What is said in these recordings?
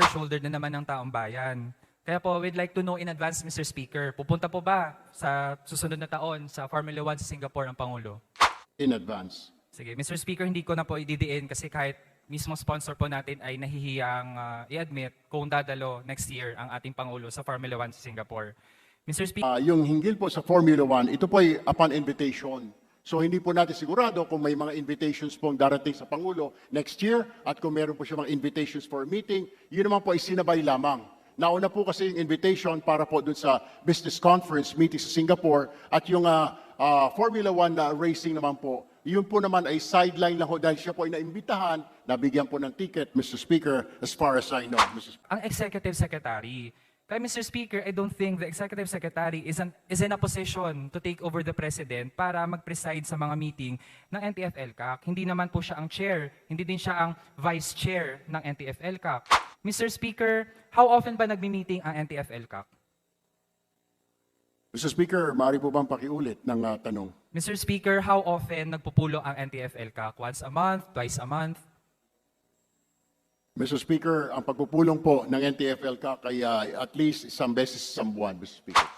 shoulder na naman ng taong bayan. Kaya po, we'd like to know in advance, Mr. Speaker, pupunta po ba sa susunod na taon sa Formula 1 sa Singapore ang Pangulo? in advance. Sige, Mr. Speaker, hindi ko na po ididiin kasi kahit mismo sponsor po natin ay nahihiyang ah, i-admit kung dadalo next year ang ating Pangulo sa Formula 1 sa Singapore. Mr. Speaker, Ah, yung hinggil po sa Formula 1, ito po ay upon invitation. So hindi po natin sigurado kung may mga invitations pong darating sa Pangulo next year at kung meron po siya mga invitations for a meeting, yun naman po ay sinabay lamang. Nauna po kasi yung invitation para po dun sa business conference meeting sa Singapore at yung ah, ah, Formula 1 na racing naman po, yun po naman ay sideline lang ho dahil siya po ay naimbitahan, nabigyan po ng ticket, Mr. Speaker, as far as I know. Mr. ang executive secretary. Kaya Mr. Speaker, I don't think the executive secretary is, an, is in a position to take over the president para mag-preside sa mga meeting ng NTF-LCAC. Hindi naman po siya ang chair, hindi din siya ang vice chair ng NTF-LCAC. Mr. Speaker, how often ba nagmi-meeting ang NTF-LCAC? Mr. Speaker, maaari po bang pakiulit ng ah, tanong? Mr. Speaker, how often nagpupulo ang NTF-LCAC? Once a month? Twice a month? Mr. Speaker, ang pagpupulong po ng NTFL ka kay ah, at least isang beses isang buwan, Mr. Speaker.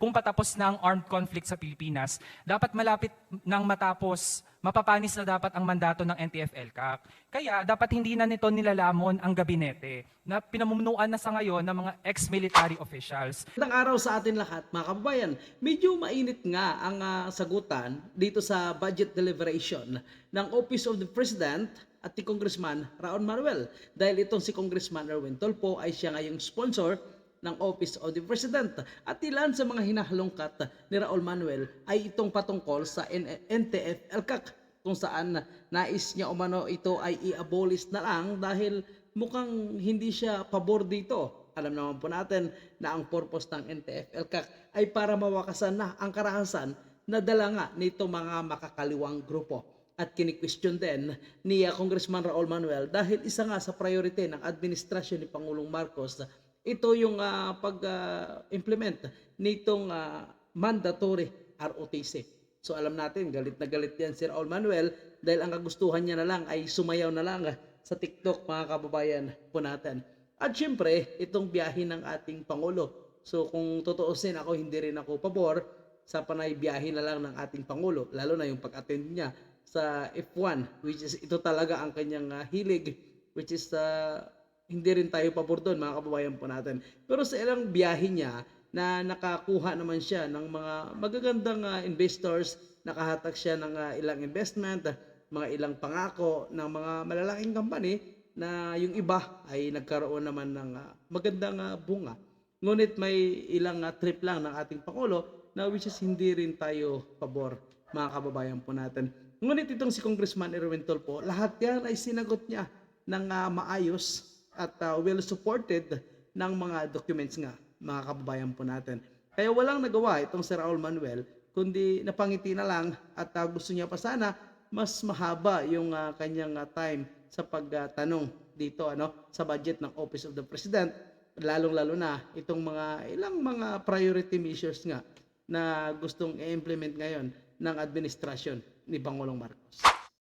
Kung patapos na ang armed conflict sa Pilipinas, dapat malapit nang matapos, mapapanis na dapat ang mandato ng NTF-LCAC. Kaya dapat hindi na nito nilalamon ang gabinete na pinamumunuan na sa ngayon ng mga ex-military officials. Magandang araw sa atin lahat mga kababayan. Medyo mainit nga ang ah, sagutan dito sa budget deliberation ng Office of the President at ni Congressman Raon Manuel. Dahil itong si Congressman Erwin Tolpo ay siya ngayong sponsor ng Office of the President. At ilan sa mga hinahalongkat ni Raul Manuel ay itong patungkol sa N- NTF-LCAC kung saan nais niya umano ito ay i-abolish na lang dahil mukhang hindi siya pabor dito. Alam naman po natin na ang purpose ng NTF-LCAC ay para mawakasan na ang karahasan na dala nga nito mga makakaliwang grupo. At kini-question din ni uh, Congressman Raul Manuel dahil isa nga sa priority ng administrasyon ni Pangulong Marcos ito yung ah, pag-implement nitong ah, mandatory ROTC. So alam natin, galit na galit yan si Raul Manuel dahil ang kagustuhan niya na lang ay sumayaw na lang ah, sa TikTok mga kababayan po natin. At syempre, itong biyahe ng ating Pangulo. So kung tutuusin ako, hindi rin ako pabor sa panay biyahe na lang ng ating Pangulo, lalo na yung pag-attend niya sa F1, which is ito talaga ang kanyang ah, hilig, which is ah, hindi rin tayo pabor doon, mga kababayan po natin. Pero sa ilang biyahe niya, na nakakuha naman siya ng mga magagandang ah, investors, nakahatak siya ng ah, ilang investment, mga ilang pangako ng mga malalaking company na yung iba ay nagkaroon naman ng ah, magandang ah, bunga. Ngunit may ilang ah, trip lang ng ating Pangulo na which is hindi rin tayo pabor, mga kababayan po natin. Ngunit itong si Congressman Erwin Tolpo, lahat yan ay sinagot niya ng ah, maayos at uh, well supported ng mga documents nga mga kababayan po natin. Kaya walang nagawa itong si Raul Manuel kundi napangiti na lang at uh, gusto niya pa sana mas mahaba yung uh, kanyang uh, time sa pagtanong dito ano sa budget ng Office of the President lalong-lalo na itong mga ilang mga priority measures nga na gustong i-implement ngayon ng administrasyon ni Pangulong Marcos.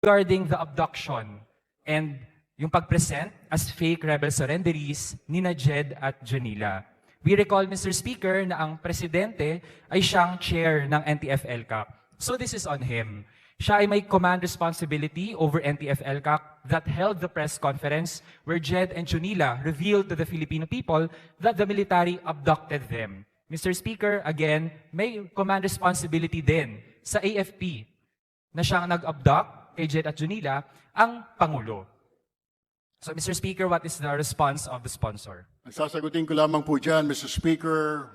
regarding the abduction and yung pag-present as fake rebel surrenderies ni Jed at Janila. We recall, Mr. Speaker, na ang presidente ay siyang chair ng NTF-LCAC. So this is on him. Siya ay may command responsibility over NTF-LCAC that held the press conference where Jed and Junila revealed to the Filipino people that the military abducted them. Mr. Speaker, again, may command responsibility din sa AFP na siyang nag-abduct kay Jed at Junila, ang Pangulo. So, Mr. Speaker, what is the response of the sponsor? Ang sasagutin ko lamang po dyan, Mr. Speaker,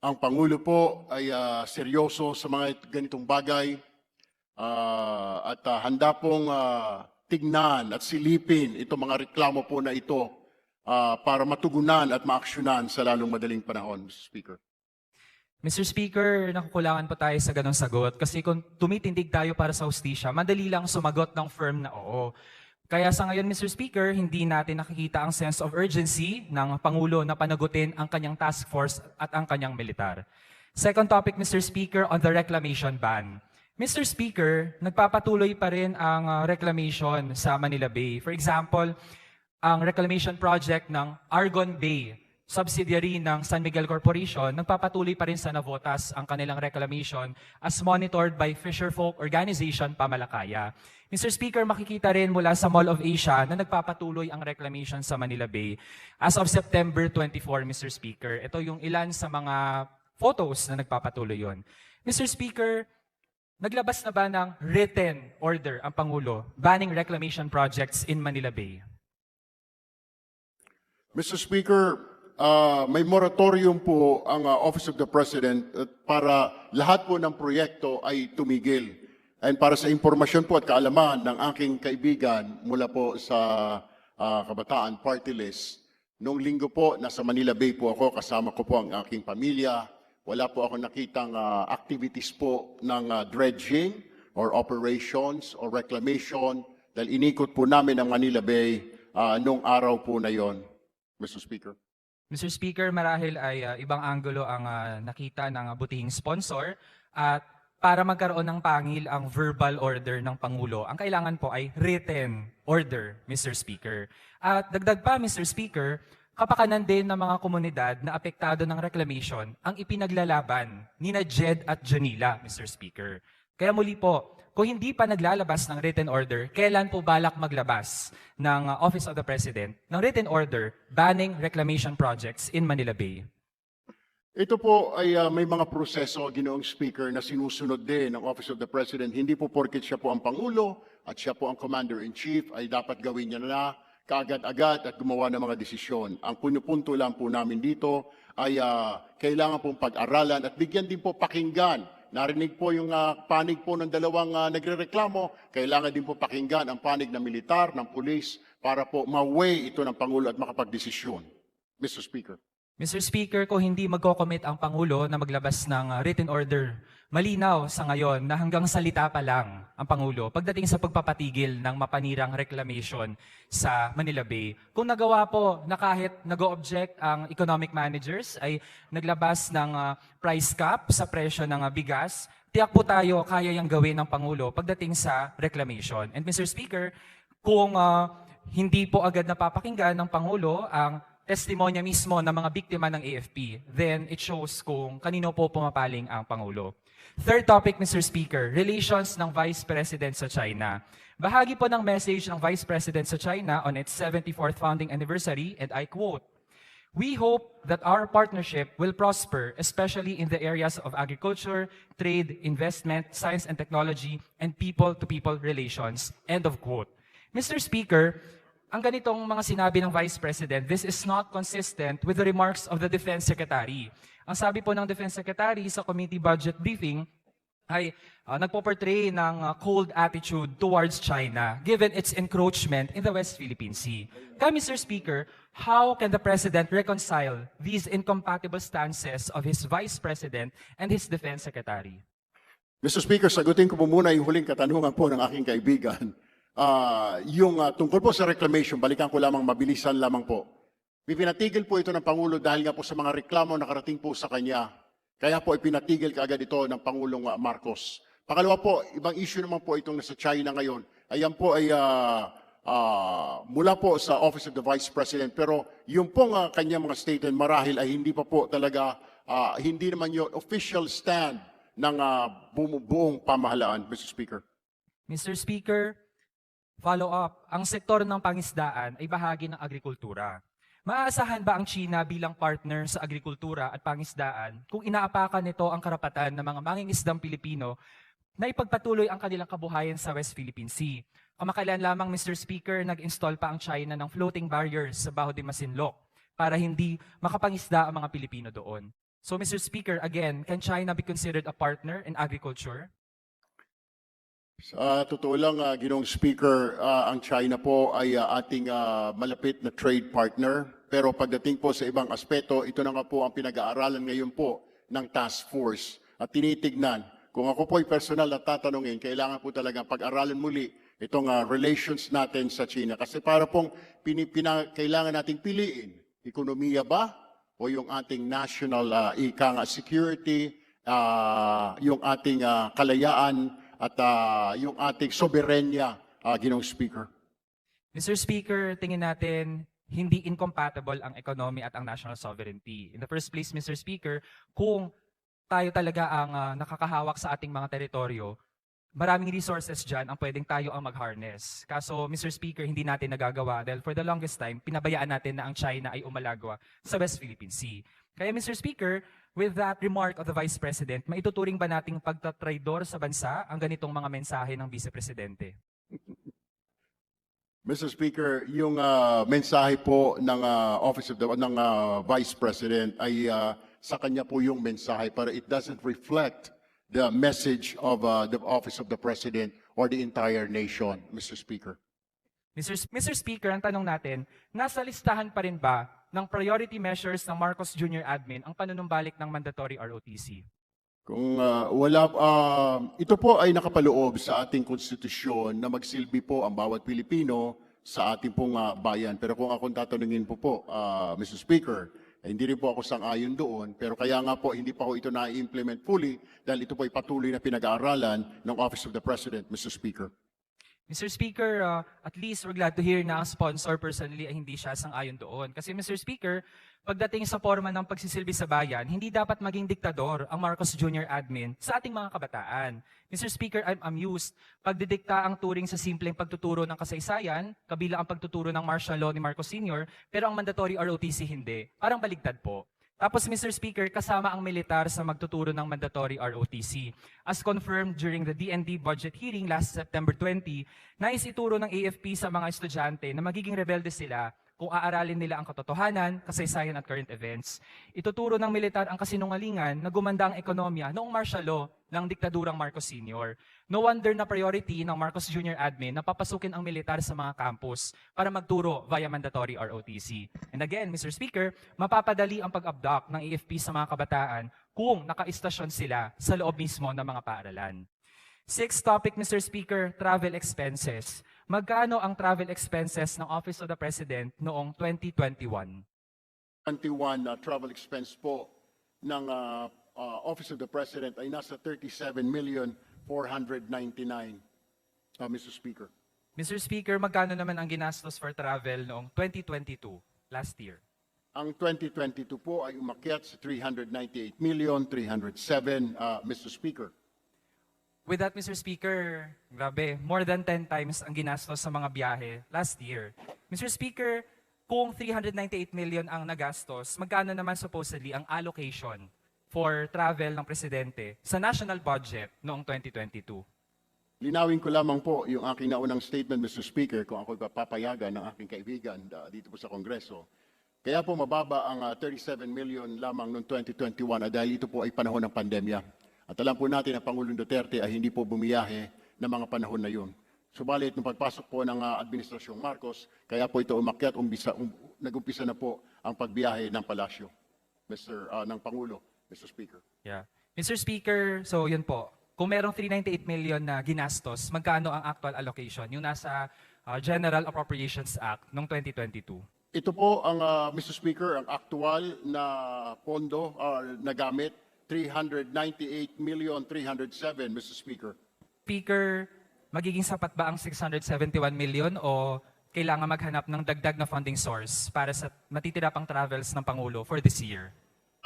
ang Pangulo po ay ah, seryoso sa mga ganitong bagay ah, at ah, handa pong ah, tignan at silipin itong mga reklamo po na ito ah, para matugunan at maaksyonan sa lalong madaling panahon, Mr. Speaker. Mr. Speaker, nakukulangan pa tayo sa ganong sagot kasi kung tumitindig tayo para sa hustisya, madali lang sumagot ng firm na oo. Kaya sa ngayon, Mr. Speaker, hindi natin nakikita ang sense of urgency ng Pangulo na panagutin ang kanyang task force at ang kanyang militar. Second topic, Mr. Speaker, on the reclamation ban. Mr. Speaker, nagpapatuloy pa rin ang uh, reclamation sa Manila Bay. For example, ang reclamation project ng Argon Bay, subsidiary ng San Miguel Corporation, nagpapatuloy pa rin sa Navotas ang kanilang reclamation as monitored by Fisherfolk Organization Pamalakaya. Mr. Speaker, makikita rin mula sa Mall of Asia na nagpapatuloy ang reclamation sa Manila Bay as of September 24, Mr. Speaker. Ito yung ilan sa mga photos na nagpapatuloy yon. Mr. Speaker, naglabas na ba ng written order ang Pangulo banning reclamation projects in Manila Bay? Mr. Speaker, ah, may moratorium po ang ah, Office of the President para lahat po ng proyekto ay tumigil. And para sa impormasyon po at kaalaman ng aking kaibigan mula po sa ah, Kabataan Party List, noong linggo po, nasa Manila Bay po ako, kasama ko po ang aking pamilya. Wala po ako nakitang ah, activities po ng ah, dredging or operations or reclamation dahil inikot po namin ang Manila Bay ah, noong araw po na yon. Mr. Speaker. Mr. Speaker, marahil ay ah, ibang anggulo ang ah, nakita ng ah, butihing sponsor at para magkaroon ng pangil ang verbal order ng Pangulo, ang kailangan po ay written order, Mr. Speaker. At dagdag pa, Mr. Speaker, kapakanan din ng mga komunidad na apektado ng reclamation ang ipinaglalaban ni na Jed at Janila, Mr. Speaker. Kaya muli po, kung hindi pa naglalabas ng written order, kailan po balak maglabas ng uh, Office of the President ng written order banning reclamation projects in Manila Bay? Ito po ay ah, may mga proseso, Ginoong Speaker, na sinusunod din ng Office of the President. Hindi po porket siya po ang Pangulo at siya po ang Commander-in-Chief ay dapat gawin niya na kaagad-agad at gumawa ng mga desisyon. Ang punupunto lang po namin dito ay ah, kailangan pong pag-aralan at bigyan din po pakinggan. Narinig po yung ah, panig po ng dalawang ah, nagrereklamo. Kailangan din po pakinggan ang panig ng militar, ng pulis, para po ma-weigh ito ng Pangulo at makapagdesisyon. Mr. Speaker. Mr. Speaker, kung hindi magko-commit ang Pangulo na maglabas ng uh, written order, malinaw sa ngayon na hanggang salita pa lang ang Pangulo pagdating sa pagpapatigil ng mapanirang reclamation sa Manila Bay. Kung nagawa po na kahit nag-object ang economic managers ay naglabas ng uh, price cap sa presyo ng uh, bigas, tiyak po tayo kaya yung gawin ng Pangulo pagdating sa reclamation. And Mr. Speaker, kung uh, hindi po agad napapakinggan ng Pangulo ang testimonya mismo ng mga biktima ng AFP, then it shows kung kanino po pumapaling ang Pangulo. Third topic, Mr. Speaker, relations ng Vice President sa China. Bahagi po ng message ng Vice President sa China on its 74th founding anniversary, and I quote, We hope that our partnership will prosper, especially in the areas of agriculture, trade, investment, science and technology, and people-to-people relations. End of quote. Mr. Speaker, ang ganitong mga sinabi ng Vice President, this is not consistent with the remarks of the Defense Secretary. Ang sabi po ng Defense Secretary sa committee budget briefing ay uh, nagpo-portray ng uh, cold attitude towards China given its encroachment in the West Philippine Sea. Kaya Mr. Speaker, how can the President reconcile these incompatible stances of his Vice President and his Defense Secretary? Mr. Speaker, sagutin ko po muna yung huling katanungan po ng aking kaibigan. Ah, yung ah, tungkol po sa reclamation, balikan ko lamang mabilisan lamang po. Pipinatigil po ito ng Pangulo dahil nga po sa mga reklamo na nakarating po sa kanya. Kaya po ipinatigil kaagad ito ng Pangulong ah, Marcos. Pangalawa po, ibang issue naman po itong nasa China ngayon. Ayan po ay ah, ah, mula po sa Office of the Vice President. Pero yung pong ah, kanyang mga statement marahil ay hindi pa po talaga, ah, hindi naman yung official stand ng ah, bu- buong pamahalaan, Mr. Speaker. Mr. Speaker, follow up. Ang sektor ng pangisdaan ay bahagi ng agrikultura. Maaasahan ba ang China bilang partner sa agrikultura at pangisdaan kung inaapakan nito ang karapatan ng mga mangingisdang Pilipino na ipagpatuloy ang kanilang kabuhayan sa West Philippine Sea? Kamakailan lamang, Mr. Speaker, nag-install pa ang China ng floating barriers sa Baho de Masinloc para hindi makapangisda ang mga Pilipino doon. So, Mr. Speaker, again, can China be considered a partner in agriculture? Sa totoo lang, ah, Ginoong Speaker, ah, ang China po ay ah, ating ah, malapit na trade partner. Pero pagdating po sa ibang aspeto, ito na nga po ang pinag-aaralan ngayon po ng task force. At tinitignan, kung ako po ay personal na tatanungin, kailangan po talaga pag-aralan muli itong ah, relations natin sa China. Kasi para pong pini, pina- kailangan nating piliin, ekonomiya ba o yung ating national ah, ika nga security, ah, yung ating ah, kalayaan at ah, yung ating soberenya, uh, Ginong Speaker. Mr. Speaker, tingin natin hindi incompatible ang economy at ang national sovereignty. In the first place, Mr. Speaker, kung tayo talaga ang ah, nakakahawak sa ating mga teritoryo, maraming resources dyan ang pwedeng tayo ang mag-harness. Kaso, Mr. Speaker, hindi natin nagagawa dahil for the longest time, pinabayaan natin na ang China ay umalagwa sa West Philippine Sea. Kaya, Mr. Speaker, with that remark of the Vice President, maituturing ba nating pagtatraidor sa bansa ang ganitong mga mensahe ng Vice Presidente? Mr. Speaker, yung ah, mensahe po ng ah, Office of the ng ah, Vice President ay ah, sa kanya po yung mensahe para it doesn't reflect the message of ah, the Office of the President or the entire nation, Mr. Speaker. Mr. S- Mr. Speaker, ang tanong natin, nasa listahan pa rin ba ng priority measures ng Marcos Jr. Admin ang panunumbalik ng mandatory ROTC? Kung ah, wala, ah, ito po ay nakapaloob sa ating konstitusyon na magsilbi po ang bawat Pilipino sa ating pong ah, bayan. Pero kung akong tatanungin po po, ah, Mr. Speaker, eh, hindi rin po ako sang-ayon doon. Pero kaya nga po, hindi pa po ito na-implement fully dahil ito po ay patuloy na pinag-aaralan ng Office of the President, Mr. Speaker. Mr. Speaker, uh, at least we're glad to hear na ang sponsor personally ay hindi siya sang-ayon doon. Kasi Mr. Speaker, pagdating sa forma ng pagsisilbi sa bayan, hindi dapat maging diktador ang Marcos Jr. admin sa ating mga kabataan. Mr. Speaker, I'm amused. Pagdidikta ang turing sa simpleng pagtuturo ng kasaysayan, kabila ang pagtuturo ng martial law ni Marcos Sr., pero ang mandatory ROTC hindi. Parang baligtad po. Tapos, Mr. Speaker, kasama ang militar sa magtuturo ng mandatory ROTC. As confirmed during the DND budget hearing last September 20, nais ituro ng AFP sa mga estudyante na magiging rebelde sila kung aaralin nila ang katotohanan, kasaysayan at current events. Ituturo ng militar ang kasinungalingan na gumanda ang ekonomiya noong martial law ng diktadurang Marcos Sr. No wonder na priority ng Marcos Jr. admin na papasukin ang militar sa mga campus para magturo via mandatory ROTC. And again, Mr. Speaker, mapapadali ang pag-abduct ng AFP sa mga kabataan kung nakaistasyon sila sa loob mismo ng mga paaralan. Sixth topic, Mr. Speaker, travel expenses. Magkano ang travel expenses ng Office of the President noong 2021? 21 na travel expense po ng ah, ah, Office of the President ay nasa 37 million 499, ah, Mr. Speaker. Mr. Speaker, magkano naman ang ginastos for travel noong 2022, last year? Ang 2022 po ay umakyat sa 398 million 307, ah, Mr. Speaker. With that, Mr. Speaker, grabe, more than 10 times ang ginastos sa mga biyahe last year. Mr. Speaker, kung 398 million ang nagastos, magkano naman supposedly ang allocation for travel ng presidente sa national budget noong 2022? Linawin ko lamang po yung aking naunang statement, Mr. Speaker, kung ako papayagan ng aking kaibigan ah, dito po sa Kongreso. Kaya po mababa ang ah, 37 million lamang noong 2021 ah, dahil ito po ay panahon ng pandemya. At alam po natin na Pangulong Duterte ay hindi po bumiyahe ng mga panahon na yun. Subalit, nung pagpasok po ng ah, Administrasyong Marcos, kaya po ito umakyat, umbisa, um, nag-umpisa na po ang pagbiyahe ng palasyo, Mr. ah, ng Pangulo, Mr. Speaker. Yeah. Mr. Speaker, so yun po. Kung merong 398 million na ginastos, magkano ang actual allocation? Yung nasa uh, General Appropriations Act noong 2022. Ito po ang ah, Mr. Speaker, ang aktual na pondo or nagamit 398 million 307 Mr. Speaker. Speaker, magiging sapat ba ang 671 million o kailangan maghanap ng dagdag na funding source para sa matitira pang travels ng Pangulo for this year?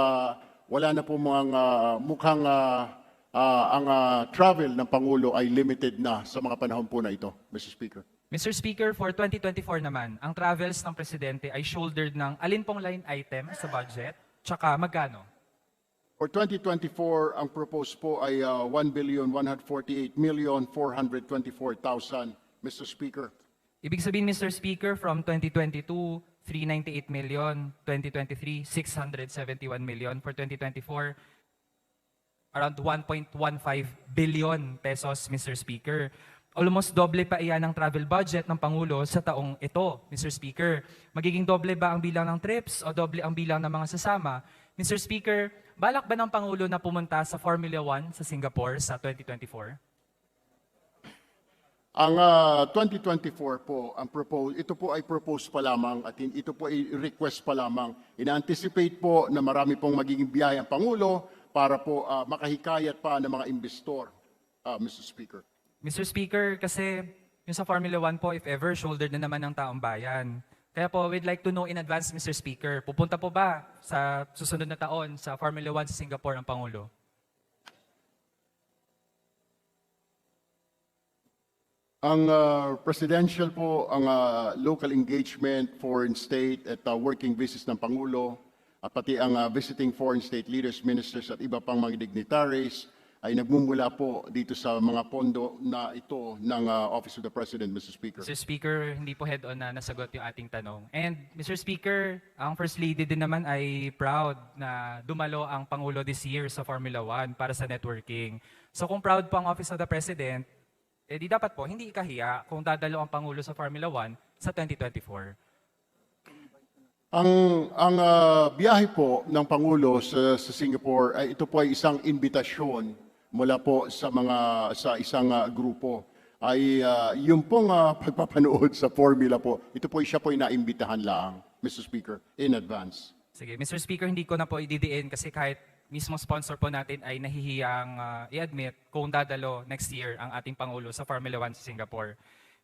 Ah, wala na po mga ah, mukhang ah, ah, ang ah, travel ng Pangulo ay limited na sa mga panahon po na ito, Mr. Speaker. Mr. Speaker, for 2024 naman, ang travels ng Presidente ay shouldered ng alin pong line item sa budget, tsaka magkano? For 2024, ang proposed po ay ah, 1 billion 148 million 424,000 Mr. Speaker. Ibig sabihin, Mr. Speaker, from 2022, 398 million, 2023, 671 million, for 2024, around 1.15 billion pesos, Mr. Speaker. Almost doble pa iyan ang travel budget ng Pangulo sa taong ito, Mr. Speaker. Magiging doble ba ang bilang ng trips o doble ang bilang ng mga sasama? Mr. Speaker, balak ba ng Pangulo na pumunta sa Formula 1 sa Singapore sa 2024? Ang ah, 2024 po, ang propose, ito po ay propose pa lamang at ito po ay request pa lamang. Ina-anticipate po na marami pong magiging biyahe ang Pangulo para po ah, makahikayat pa ng mga investor, ah, Mr. Speaker. Mr. Speaker, kasi Yung sa Formula 1 po, if ever, shoulder na naman ng taong bayan. Kaya po, we'd like to know in advance, Mr. Speaker, pupunta po ba sa susunod na taon sa Formula 1 sa Singapore ang Pangulo? Ang ah, presidential po, ang ah, local engagement, foreign state at ah, working visits ng Pangulo, at pati ang ah, visiting foreign state leaders, ministers at iba pang mga dignitaries ay nagmumula po dito sa mga pondo na ito ng ah, Office of the President, Mr. Speaker. Mr. Speaker, hindi po head-on na nasagot yung ating tanong. And Mr. Speaker, ang First Lady din naman ay proud na dumalo ang Pangulo this year sa Formula 1 para sa networking. So kung proud po ang Office of the President, eh di dapat po hindi ikahiya kung dadalo ang Pangulo sa Formula 1 sa 2024. Ang ang ah, biyahe po ng pangulo sa, sa Singapore ay ito po ay isang imbitasyon mula po sa mga sa isang ah, grupo ay ah, yung pong ah, pagpapanood sa formula po ito po siya po ay naimbitahan lang Mr. Speaker in advance. Sige, Mr. Speaker, hindi ko na po ididiin kasi kahit mismo sponsor po natin ay nahihiyang ah, i-admit kung dadalo next year ang ating Pangulo sa Formula 1 sa Singapore.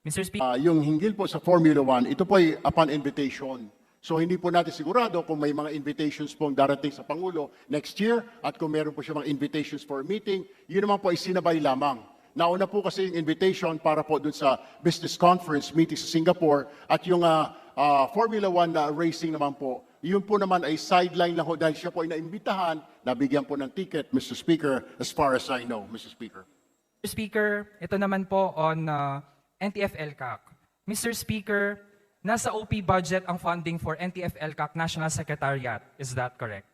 Mr. Speaker, Ah, yung hinggil po sa Formula 1 ito po ay upon invitation. So hindi po natin sigurado kung may mga invitations pong darating sa Pangulo next year at kung meron po siya mga invitations for a meeting, yun naman po ay sinabay lamang. Nauna po kasi yung invitation para po dun sa business conference meeting sa Singapore at yung ah, ah, Formula 1 na racing naman po, yun po naman ay sideline lang ho dahil siya po ay naimbitahan, nabigyan po ng ticket, Mr. Speaker, as far as I know, Mr. Speaker. Mr. Speaker, ito naman po on uh, NTF-LCAC. Mr. Speaker, nasa OP budget ang funding for NTF-LCAC National Secretariat. Is that correct?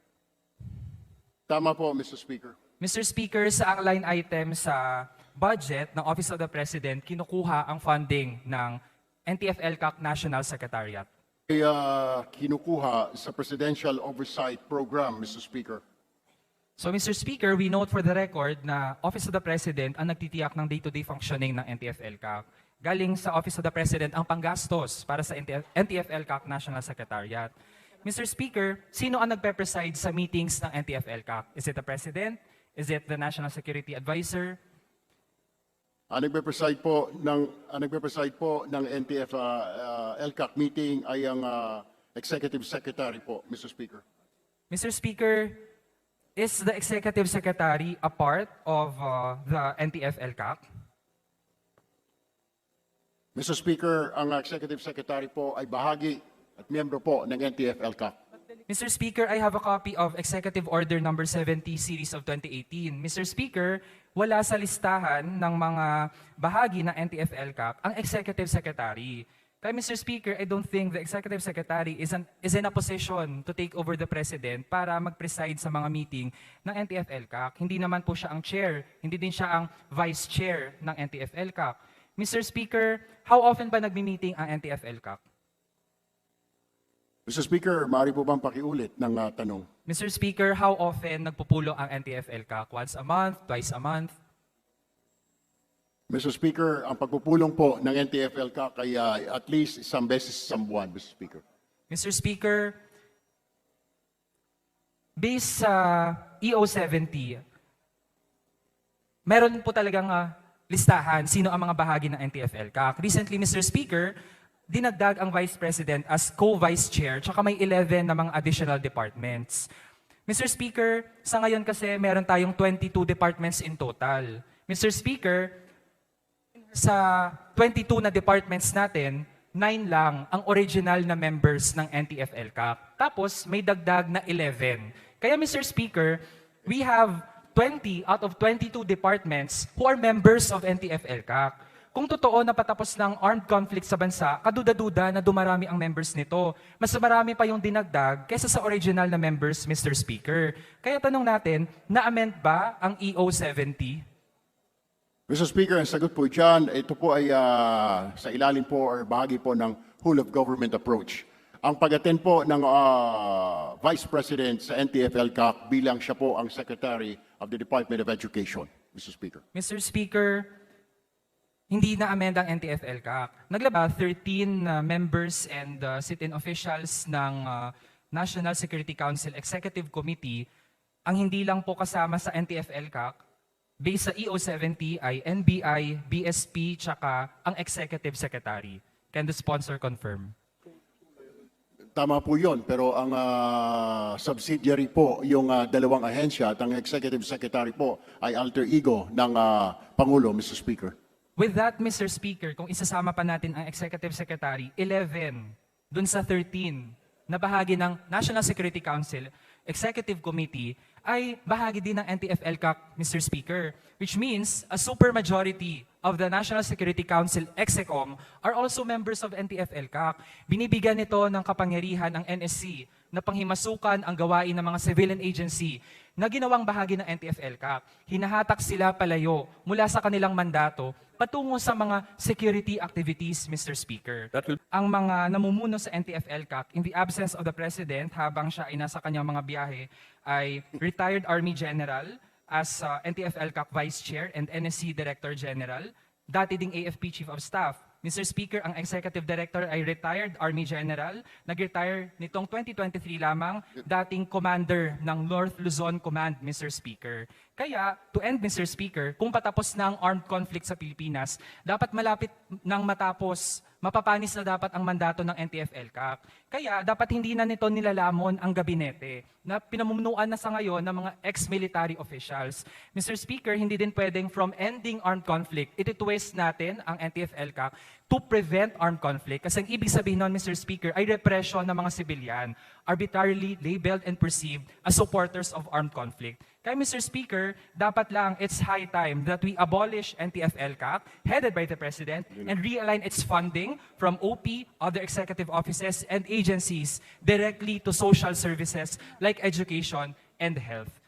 Tama po, Mr. Speaker. Mr. Speaker, sa ang line item sa budget ng Office of the President, kinukuha ang funding ng NTF-LCAC National Secretariat. ay ah, kinukuha sa Presidential Oversight Program, Mr. Speaker. So Mr. Speaker, we note for the record na Office of the President ang nagtitiyak ng day-to-day functioning ng NTF-LCAC. Galing sa Office of the President ang panggastos para sa NTF- NTF-LCAC National Secretariat. Mr. Speaker, sino ang nagpe-preside sa meetings ng NTF-LCAC? Is it the President? Is it the National Security Advisor? Ang nagpe-preside po ng ang nagpe-preside po ng NTF ah, ah, LCAC meeting ay ang ah, Executive Secretary po, Mr. Speaker. Mr. Speaker, is the Executive Secretary a part of uh, the NTF-LCAC? Mr. Speaker, ang Executive Secretary po ay bahagi at miyembro po ng NTF LCAC. Mr. Speaker, I have a copy of Executive Order Number 70 Series of 2018. Mr. Speaker, wala sa listahan ng mga bahagi ng NTF-LCAC ang Executive Secretary. Kaya Mr. Speaker, I don't think the Executive Secretary is, an, is in a position to take over the President para mag-preside sa mga meeting ng NTF-LCAC. Hindi naman po siya ang chair, hindi din siya ang vice chair ng NTF-LCAC. Mr. Speaker, how often ba nagmi-meeting ang NTF-LCAC? Mr. Speaker, maaari po bang pakiulit ng ah, tanong? Mr. Speaker, how often nagpupulo ang NTF-LCAC? Once a month? Twice a month? Mr. Speaker, ang pagpupulong po ng NTF LCAC ay ah, at least isang beses sa buwan, Mr. Speaker. Mr. Speaker, based sa E EO70, meron po talagang ah, listahan sino ang mga bahagi ng NTF-LCAC. Recently, Mr. Speaker, dinagdag ang Vice President as co-Vice Chair, tsaka may 11 na mga additional departments. Mr. Speaker, sa ngayon kasi meron tayong 22 departments in total. Mr. Speaker, sa 22 na departments natin, 9 lang ang original na members ng NTF-LCAC. Tapos may dagdag na 11. Kaya Mr. Speaker, we have 20 out of 22 departments who are members of NTF-LCAC. Kung totoo na patapos ng armed conflict sa bansa, kaduda-duda na dumarami ang members nito. Mas marami pa yung dinagdag kaysa sa original na members, Mr. Speaker. Kaya tanong natin, na-amend ba ang E EO70? Mr. Speaker, ang sagot po dyan, ito po ay ah, sa ilalim po or bahagi po ng whole of government approach. Ang pag-attend po ng ah, Vice President sa NTF-LCAC bilang siya po ang Secretary of the Department of Education, Mr. Speaker. Mr. Speaker, hindi na amend ang NTF-LCAC. Naglaba 13 uh, members and uh, sit-in officials ng uh, National Security Council Executive Committee ang hindi lang po kasama sa NTF-LCAC, based sa EO70 ay NBI, BSP, tsaka ang Executive Secretary. Can the sponsor confirm? Tama po yun, pero ang ah, subsidiary po, yung ah, dalawang ahensya at ang executive secretary po ay alter ego ng ah, Pangulo, Mr. Speaker. With that, Mr. Speaker, kung isasama pa natin ang Executive Secretary, 11 dun sa 13 na bahagi ng National Security Council Executive Committee ay bahagi din ng NTF-ELCAC, Mr. Speaker. Which means a supermajority of the National Security Council EXECOM are also members of NTF-ELCAC. Binibigyan nito ng kapangyarihan ang NSC na panghimasukan ang gawain ng mga civilian agency na ginawang bahagi ng NTF-ELCAC. Hinahatak sila palayo mula sa kanilang mandato patungo sa mga security activities, Mr. Speaker. Will- Ang mga namumuno sa NTF-ELCAC, in the absence of the President, habang siya ay nasa kanyang mga biyahe, ay retired Army General as uh, NTF-ELCAC Vice Chair and NSC Director General, dati ding AFP Chief of Staff. Mr. Speaker, ang Executive Director ay retired Army General. Nag-retire nitong 2023 lamang, dating Commander ng North Luzon Command, Mr. Speaker. Kaya, to end, Mr. Speaker, kung patapos na ang armed conflict sa Pilipinas, dapat malapit nang matapos, mapapanis na dapat ang mandato ng NTF-ELCAC. Kaya, dapat hindi na nito nilalamon ang gabinete na pinamumunuan na sa ngayon ng mga ex-military officials. Mr. Speaker, hindi din pwedeng from ending armed conflict, ititwist natin ang NTF-ELCAC to prevent armed conflict. Kasi ang ibig sabihin nun, Mr. Speaker, ay repression ng mga sibilyan, arbitrarily labeled and perceived as supporters of armed conflict. Kaya Mr. Speaker, dapat lang it's high time that we abolish NTF-ELCAC, headed by the President, and realign its funding from OP, other executive offices, and agencies directly to social services like education and health.